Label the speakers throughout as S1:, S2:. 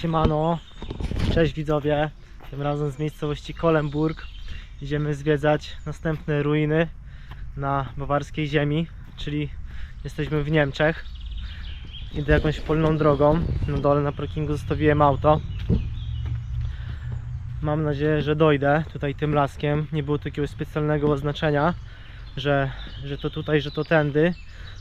S1: Siemano, cześć widzowie. Tym razem z miejscowości Kolenburg idziemy zwiedzać następne ruiny na bawarskiej ziemi, czyli jesteśmy w Niemczech. Idę jakąś polną drogą. Na dole na parkingu zostawiłem auto. Mam nadzieję, że dojdę tutaj tym laskiem. Nie było takiego specjalnego oznaczenia, że, że to tutaj, że to tędy,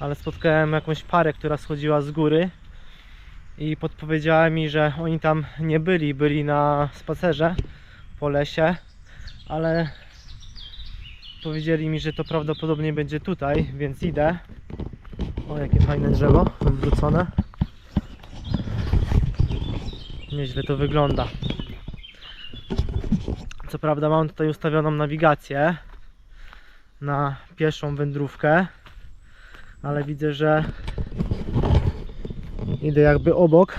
S1: ale spotkałem jakąś parę, która schodziła z góry i podpowiedziała mi, że oni tam nie byli, byli na spacerze po lesie, ale powiedzieli mi, że to prawdopodobnie będzie tutaj, więc idę. O, jakie fajne drzewo wywrócone. Nieźle to wygląda. Co prawda mam tutaj ustawioną nawigację na pieszą wędrówkę, ale widzę, że Idę jakby obok.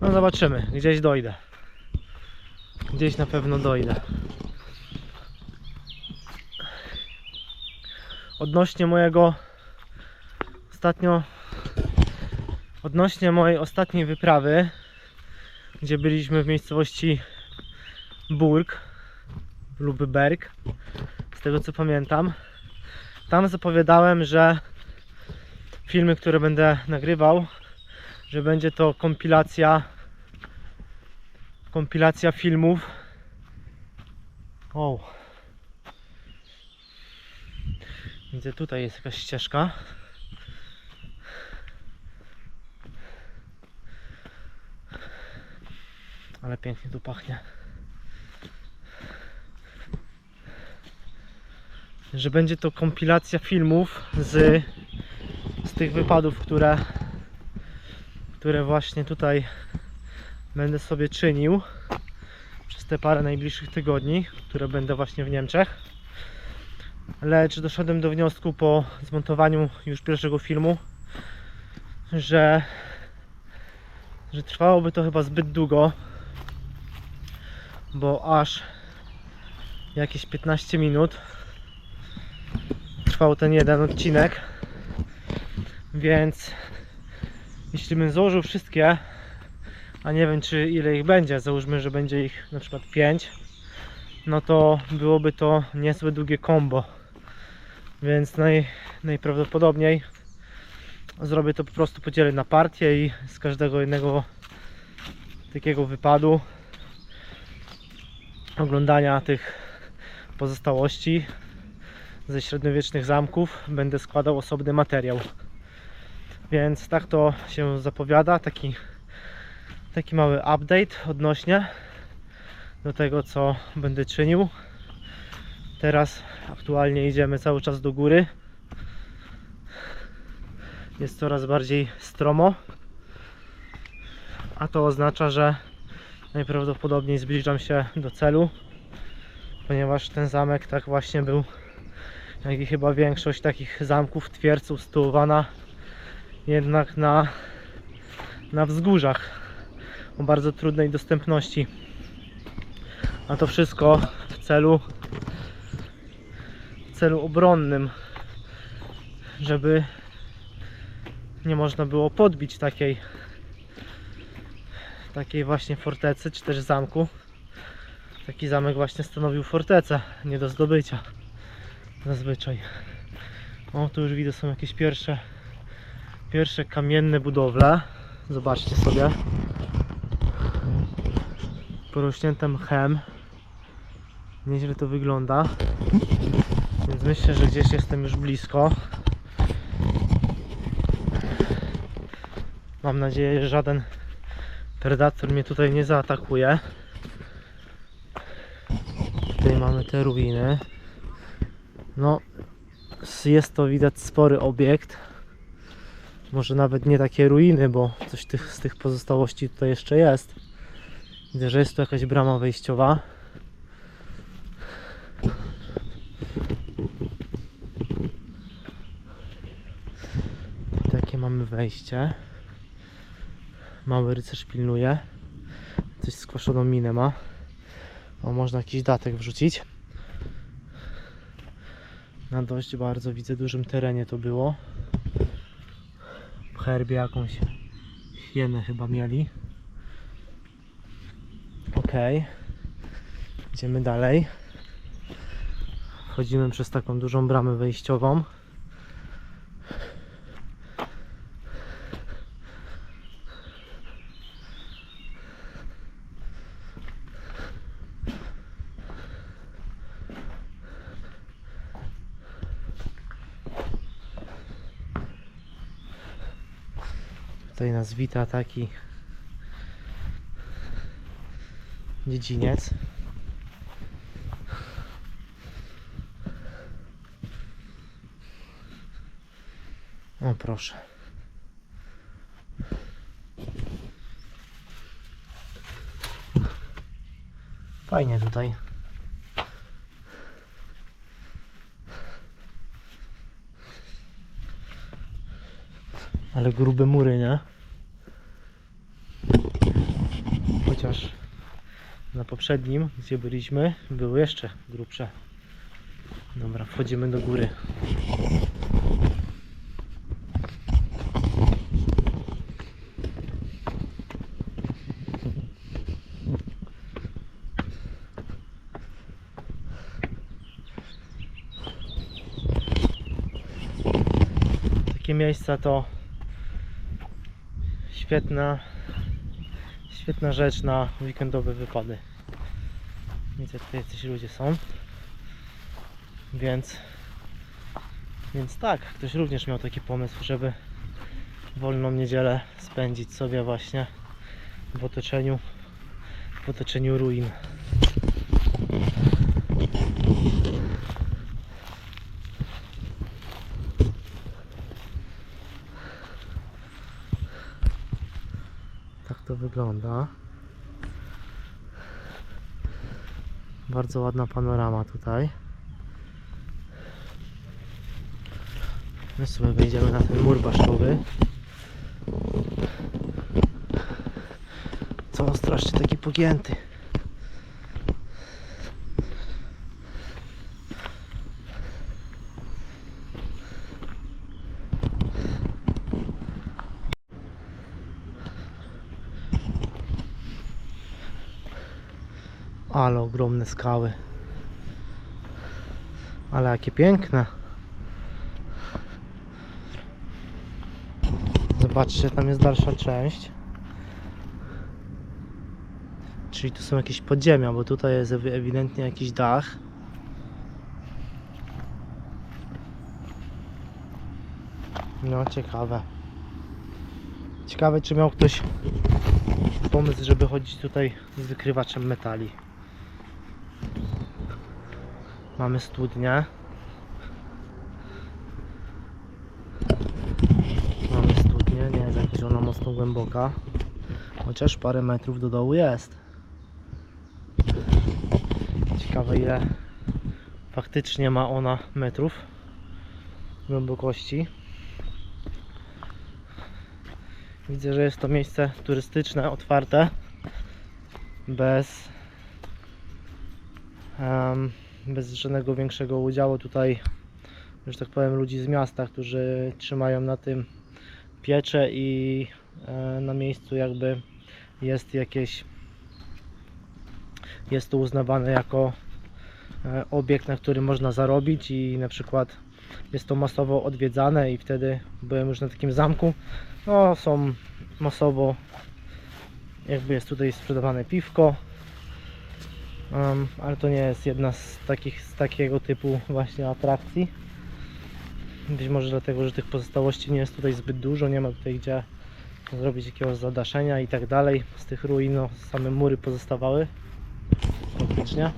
S1: No zobaczymy, gdzieś dojdę. Gdzieś na pewno dojdę. Odnośnie mojego ostatnio odnośnie mojej ostatniej wyprawy, gdzie byliśmy w miejscowości Burg lub Berg, z tego co pamiętam. Tam zapowiadałem, że filmy, które będę nagrywał, że będzie to kompilacja kompilacja filmów. O. Widzę tutaj jest jakaś ścieżka. Ale pięknie tu pachnie. Że będzie to kompilacja filmów z, z tych wypadów, które, które właśnie tutaj będę sobie czynił przez te parę najbliższych tygodni, które będę właśnie w Niemczech. Lecz doszedłem do wniosku po zmontowaniu już pierwszego filmu, że, że trwałoby to chyba zbyt długo, bo aż jakieś 15 minut trwał ten jeden odcinek więc jeśli bym złożył wszystkie a nie wiem czy ile ich będzie załóżmy, że będzie ich na przykład 5 no to byłoby to niezłe długie combo więc naj, najprawdopodobniej zrobię to po prostu podzielę na partię i z każdego jednego takiego wypadu oglądania tych pozostałości ze średniowiecznych zamków będę składał osobny materiał. Więc tak to się zapowiada, taki, taki mały update odnośnie do tego co będę czynił. Teraz aktualnie idziemy cały czas do góry. Jest coraz bardziej stromo. A to oznacza, że najprawdopodobniej zbliżam się do celu, ponieważ ten zamek tak właśnie był jak i chyba większość takich zamków, twierdz usytuowana jednak na, na wzgórzach o bardzo trudnej dostępności. A to wszystko w celu w celu obronnym, żeby nie można było podbić takiej takiej właśnie fortecy, czy też zamku. Taki zamek właśnie stanowił fortecę, nie do zdobycia zazwyczaj. O, tu już widzę są jakieś pierwsze pierwsze kamienne budowle. Zobaczcie sobie. Porośnięte mchem. Nieźle to wygląda. Więc myślę, że gdzieś jestem już blisko. Mam nadzieję, że żaden predator mnie tutaj nie zaatakuje. Tutaj mamy te ruiny. No, jest to widać spory obiekt. Może nawet nie takie ruiny, bo coś tych, z tych pozostałości tutaj jeszcze jest. Widzę, że jest tu jakaś brama wejściowa. Takie mamy wejście. Mały rycerz pilnuje. Coś skwaszoną minę ma. O, można jakiś datek wrzucić. Na dość bardzo widzę dużym terenie to było. W herbie jakąś hienę chyba mieli. Okej. Idziemy dalej. Wchodzimy przez taką dużą bramę wejściową. Tutaj nas wita taki dziedziniec. O proszę. Fajnie tutaj. Ale grube mury, nie? Chociaż na poprzednim, gdzie byliśmy, były jeszcze grubsze. Dobra, wchodzimy do góry. Takie miejsca to świetna świetna rzecz na weekendowe wypady. Widzę, tutaj jacyś ludzie są. Więc więc tak, ktoś również miał taki pomysł, żeby wolną niedzielę spędzić sobie właśnie w otoczeniu w otoczeniu ruin. Tak to wygląda. Bardzo ładna panorama tutaj. My sobie wejdziemy na ten mur basztowy. Co on strasznie taki pogięty. Ale ogromne skały. Ale jakie piękne. Zobaczcie, tam jest dalsza część. Czyli tu są jakieś podziemia, bo tutaj jest ewi- ewidentnie jakiś dach. No, ciekawe. Ciekawe, czy miał ktoś pomysł, żeby chodzić tutaj z wykrywaczem metali. Mamy studnię. Mamy studnię, nie jest jakaś ona mocno głęboka. Chociaż parę metrów do dołu jest. Ciekawe ile faktycznie ma ona metrów głębokości. Widzę, że jest to miejsce turystyczne, otwarte, bez, em, bez żadnego większego udziału tutaj, że tak powiem, ludzi z miasta, którzy trzymają na tym pieczę i e, na miejscu jakby jest jakieś, jest to uznawane jako e, obiekt, na którym można zarobić i na przykład jest to masowo odwiedzane i wtedy byłem już na takim zamku, no są masowo jakby jest tutaj sprzedawane piwko Em, ale to nie jest jedna z takich z takiego typu właśnie atrakcji. Być może dlatego, że tych pozostałości nie jest tutaj zbyt dużo nie ma tutaj gdzie zrobić jakiegoś zadaszenia i tak dalej. Z tych ruin no, same mury pozostawały faktycznie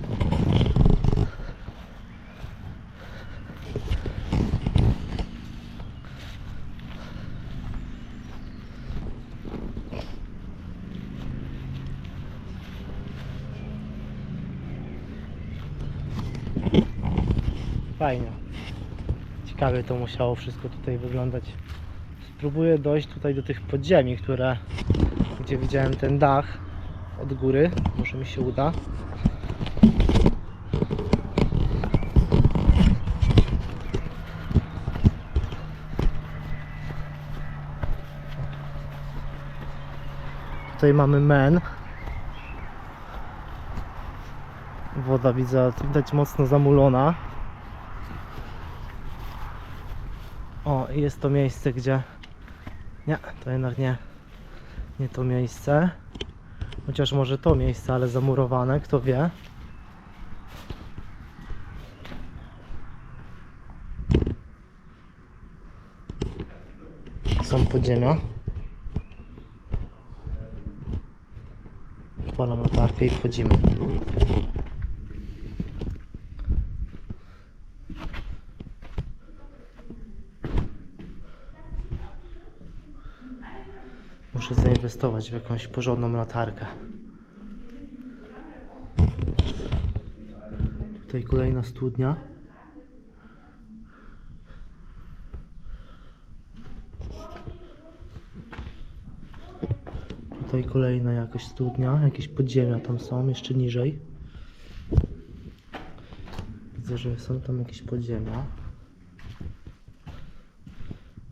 S1: Fajnie. Ciekawie to musiało wszystko tutaj wyglądać. Spróbuję dojść tutaj do tych podziemi, które gdzie widziałem ten dach od góry. Może mi się uda. Tutaj mamy men. Woda widzę, widać mocno zamulona. I jest to miejsce, gdzie... Nie, to jednak nie. Nie to miejsce. Chociaż może to miejsce, ale zamurowane, kto wie. Są podziemia. Odpalam latarkę i wchodzimy. Muszę zainwestować w jakąś porządną latarkę. Tutaj kolejna studnia. Tutaj kolejna jakaś studnia, jakieś podziemia tam są, jeszcze niżej. Widzę, że są tam jakieś podziemia.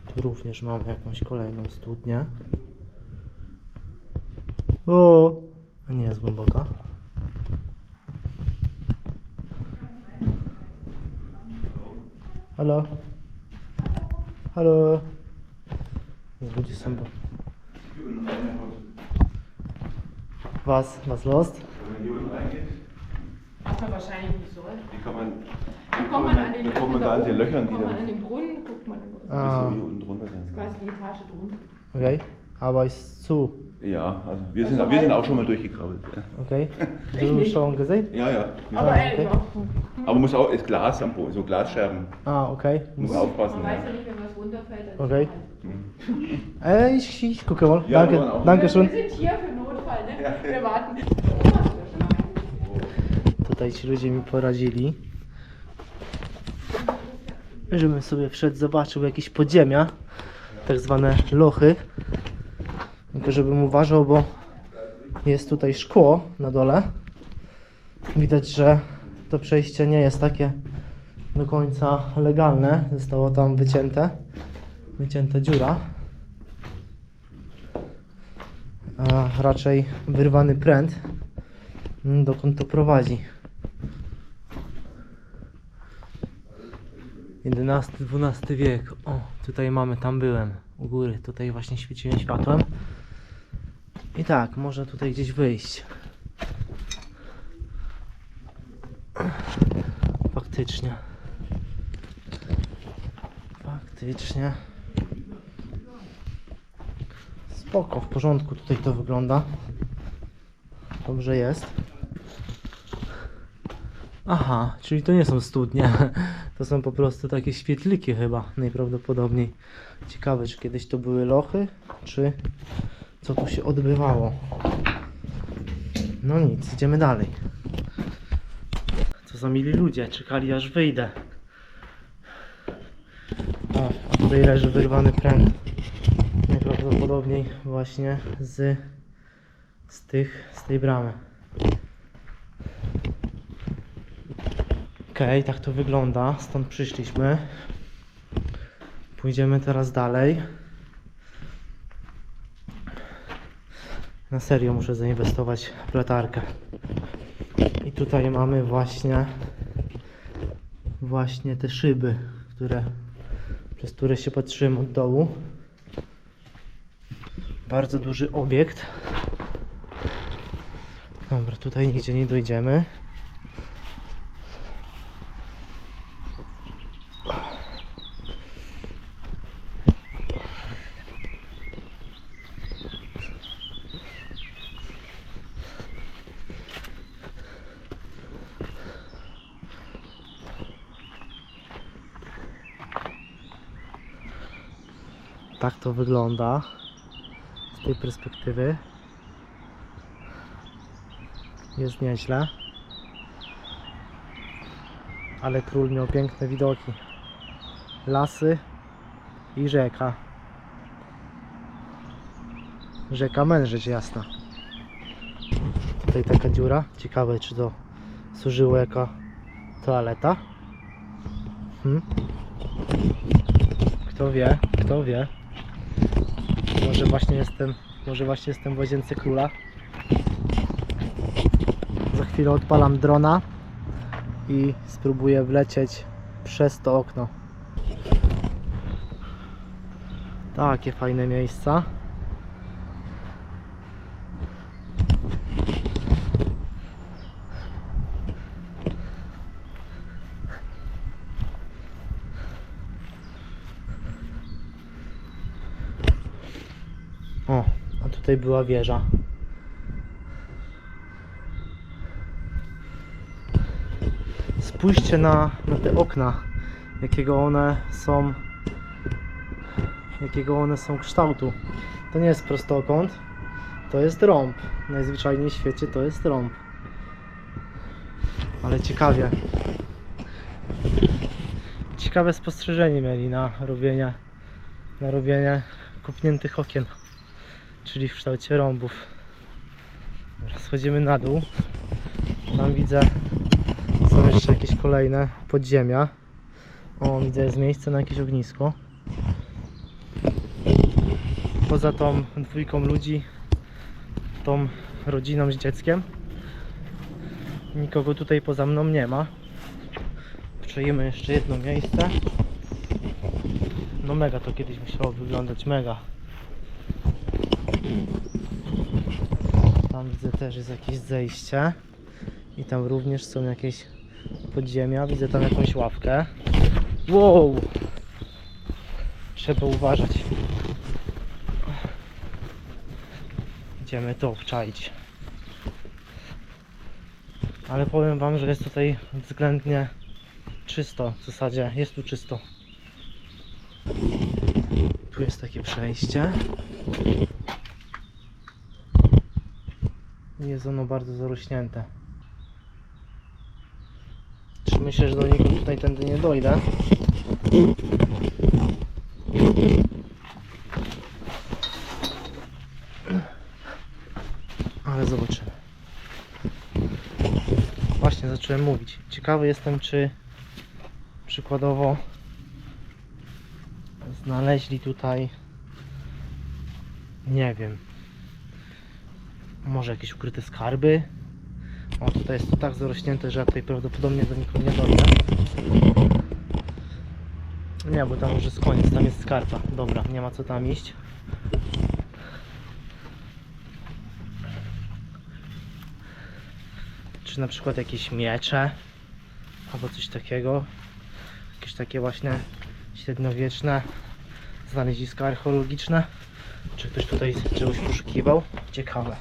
S1: Tu również mamy jakąś kolejną studnię. O, nie jest głęboka. Halo? Halo? Są bo... Was, was lost?
S2: Wenn man hier unten reingeht,
S3: Macht man wahrscheinlich nicht so.
S2: wie kann man,
S3: Dann kommt man an den,
S2: dann kommt man da an den Löchern, die
S3: kommt man an den Brunnen, guckt man
S1: Ah.
S2: so hier unten drunter sind.
S3: quasi die Etage drunter.
S1: Okay, aber ist zu.
S2: Ja, also wir sind, wir sind auch schon mal durchgekrabbelt. ja.
S1: Okay.
S3: Ich
S1: Du
S3: nicht.
S1: schon gesehen?
S2: Ja, ja.
S3: Aber
S1: okay.
S3: ehrlich, auch,
S2: Aber muss auch, ist Glas am Boden, so Glasscherben.
S1: Ah, okay.
S2: Muss man aufpassen.
S3: man weiß
S2: Ja.
S3: ja nicht, wenn was runterfällt.
S1: Okay. Äh, ich, ich gucke mal.
S2: Ja,
S1: danke,
S2: auch.
S1: danke schön.
S3: Wir sind hier für Notfall, ne?
S2: Ja.
S3: Wir warten.
S1: Tutaj ci ludzie mi poradzili. Żebym sobie wszedł, zobaczył jakieś podziemia, tak zwane lochy. Żebym uważał, bo jest tutaj szkło na dole. Widać, że to przejście nie jest takie do końca legalne. Zostało tam wycięte, wycięta dziura. A raczej wyrwany pręt. Dokąd to prowadzi? XI-XII wiek. O, tutaj mamy, tam byłem. U góry, tutaj właśnie świeciłem światłem. I tak, można tutaj gdzieś wyjść. Faktycznie. Faktycznie. Spoko, w porządku tutaj to wygląda. Dobrze jest. Aha, czyli to nie są studnie. To są po prostu takie świetliki chyba, najprawdopodobniej. Ciekawe, czy kiedyś to były lochy, czy co tu się odbywało. No nic, idziemy dalej. Co za mili ludzie, czekali aż wyjdę. A tutaj leży wyrwany pręt. Najprawdopodobniej właśnie z, z tych, z tej bramy. Okej, tak to wygląda. Stąd przyszliśmy. Pójdziemy teraz dalej. Na serio muszę zainwestować w latarkę. I tutaj mamy właśnie właśnie te szyby, które przez które się patrzyłem od dołu. Bardzo duży obiekt. Dobra, tutaj nigdzie nie dojdziemy. Tak to wygląda z tej perspektywy. Jest nieźle. Ale król miał piękne widoki. Lasy i rzeka. Rzeka Mężeć jasna. Tutaj taka dziura. Ciekawe czy to służyło jako toaleta. Hmm? Kto wie, kto wie. Może właśnie jestem Może właśnie jestem w łazience króla. Za chwilę odpalam drona i spróbuję wlecieć przez to okno. Takie fajne miejsca. O, a tutaj była wieża. Spójrzcie na, na te okna, jakiego one są, jakiego one są kształtu. To nie jest prostokąt, to jest rąb. Najzwyczajniej w świecie to jest rąb. Ale ciekawie. Ciekawe spostrzeżenie mieli na robienie, na robienie kopniętych okien czyli w kształcie rąbów. Schodzimy na dół. Tam widzę są jeszcze jakieś kolejne podziemia. O, widzę jest miejsce na jakieś ognisko. Poza tą dwójką ludzi, tą rodziną z dzieckiem, nikogo tutaj poza mną nie ma. Przejdziemy jeszcze jedno miejsce. No mega to kiedyś musiało wyglądać, mega. Tam widzę też jest jakieś zejście. I tam również są jakieś podziemia. Widzę tam jakąś ławkę. Wow! Trzeba uważać. Idziemy to obczaić. Ale powiem wam, że jest tutaj względnie czysto. W zasadzie jest tu czysto. Tu jest takie przejście. Jest ono bardzo zarośnięte. Czy myślę, że do niego tutaj tędy nie dojdę? Ale zobaczymy. Właśnie zacząłem mówić. Ciekawy jestem, czy przykładowo znaleźli tutaj nie wiem może jakieś ukryte skarby? O tutaj jest to tak zarośnięte, że ja tutaj prawdopodobnie do nikogo nie dojdę. Nie, bo tam już jest koniec, tam jest skarpa. Dobra, nie ma co tam iść. Czy na przykład jakieś miecze? Albo coś takiego? Jakieś takie właśnie średniowieczne znaleziska archeologiczne? Czy ktoś tutaj czegoś poszukiwał? Ciekawe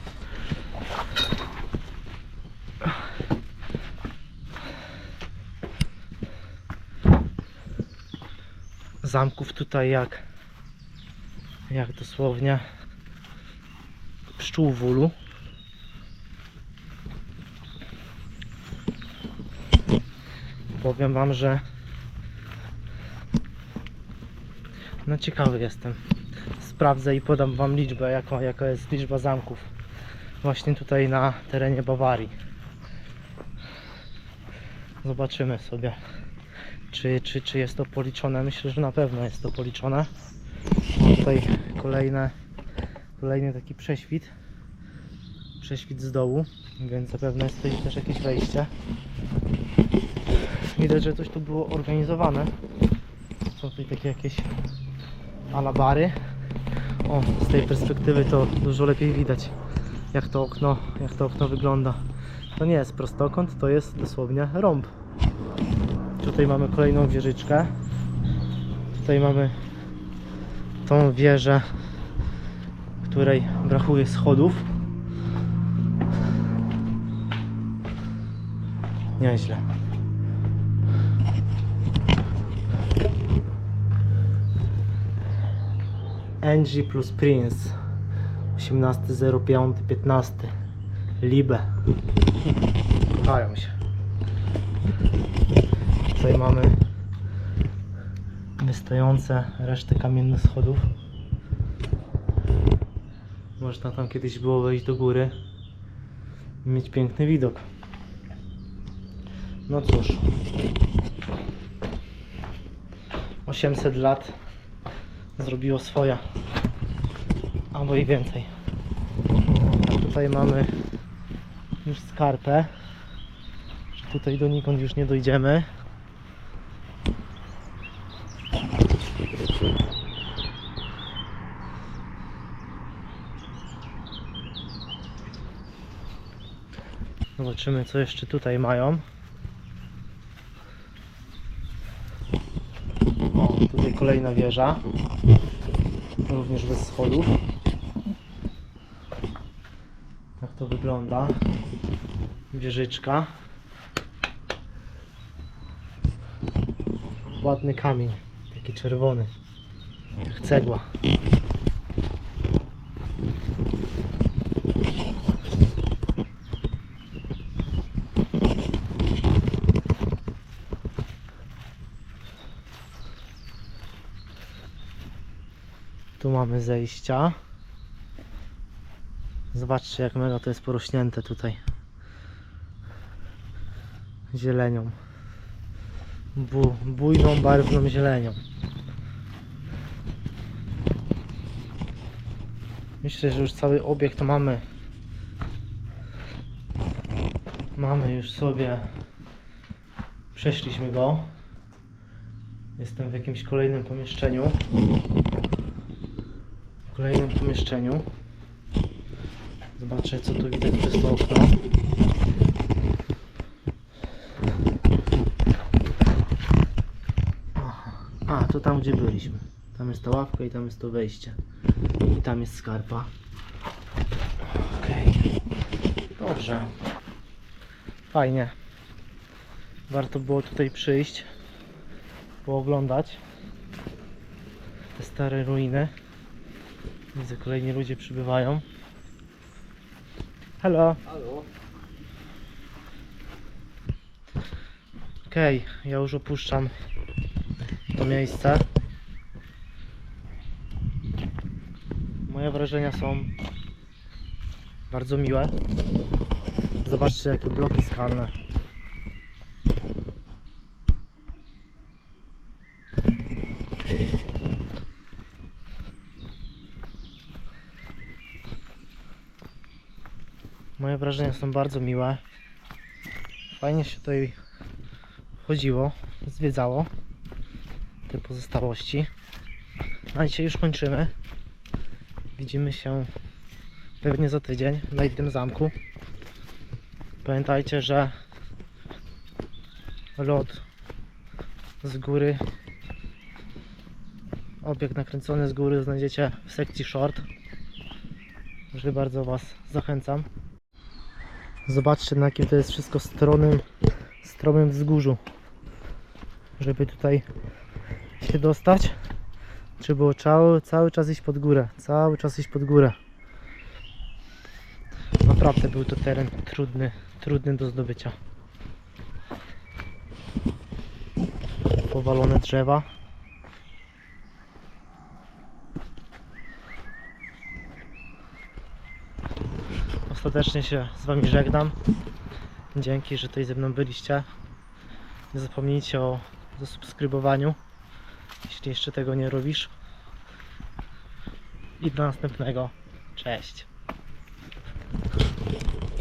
S1: zamków tutaj jak jak dosłownie pszczół w ulu. Powiem wam, że no ciekawy jestem. Sprawdzę i podam wam liczbę jaka, jaka jest liczba zamków właśnie tutaj na terenie Bawarii. Zobaczymy sobie czy, czy, czy jest to policzone? Myślę, że na pewno jest to policzone. Tutaj kolejne kolejny taki prześwit. Prześwit z dołu więc zapewne jest tutaj też jakieś wejście. Widać, że coś tu było organizowane. Są tutaj takie jakieś alabary. O, z tej perspektywy to dużo lepiej widać jak to okno, jak to okno wygląda. To nie jest prostokąt, to jest dosłownie rąb tutaj mamy kolejną wieżyczkę. Tutaj mamy tą wieżę której brakuje schodów. Nieźle. Angie plus Prince 18.05.15 Libe. Kochają się Tutaj mamy wystające reszty kamiennych schodów Można tam kiedyś było wejść do góry i mieć piękny widok No cóż 800 lat zrobiło swoje albo i więcej Tutaj mamy już skarpę. Tutaj donikąd już nie dojdziemy. Zobaczymy co jeszcze tutaj mają. O, tutaj kolejna wieża. Również bez schodów. Tak to wygląda. Wieżyczka. Ładny kamień. Taki czerwony. Cegła. Tu mamy zejścia. Zobaczcie jak mega to jest porośnięte tutaj. Zielenią. Bu bujną, barwną zielenią. Myślę, że już cały obiekt mamy. Mamy już sobie. Przeszliśmy go. Jestem w jakimś kolejnym pomieszczeniu. Kolejnym pomieszczeniu. Zobaczę co tu widać przez to okno. A, to tam gdzie byliśmy. Tam jest ta ławka i tam jest to wejście. I tam jest skarpa. Okej. Dobrze. Fajnie. Warto było tutaj przyjść. Pooglądać. Te stare ruiny. Widzę, kolejni ludzie przybywają. Hello.
S4: Halo.
S1: Okej, ja już opuszczam to miejsce. Moje wrażenia są bardzo miłe. Zobaczcie jakie bloki skalne. Moje wrażenia są bardzo miłe. Fajnie się tutaj chodziło, zwiedzało te pozostałości. A dzisiaj już kończymy. Widzimy się pewnie za tydzień na innym zamku. Pamiętajcie, że lot z góry, obiekt nakręcony z góry znajdziecie w sekcji short. Także bardzo Was zachęcam. Zobaczcie na jakim to jest wszystko stronym, stromym wzgórzu. Żeby tutaj się dostać, trzeba było cały, cały czas iść pod górę. Cały czas iść pod górę. Naprawdę był to teren trudny, trudny do zdobycia. Powalone drzewa. Ostatecznie się z Wami żegnam. Dzięki, że tutaj ze mną byliście. Nie zapomnijcie o zasubskrybowaniu, jeśli jeszcze tego nie robisz. I do następnego. Cześć.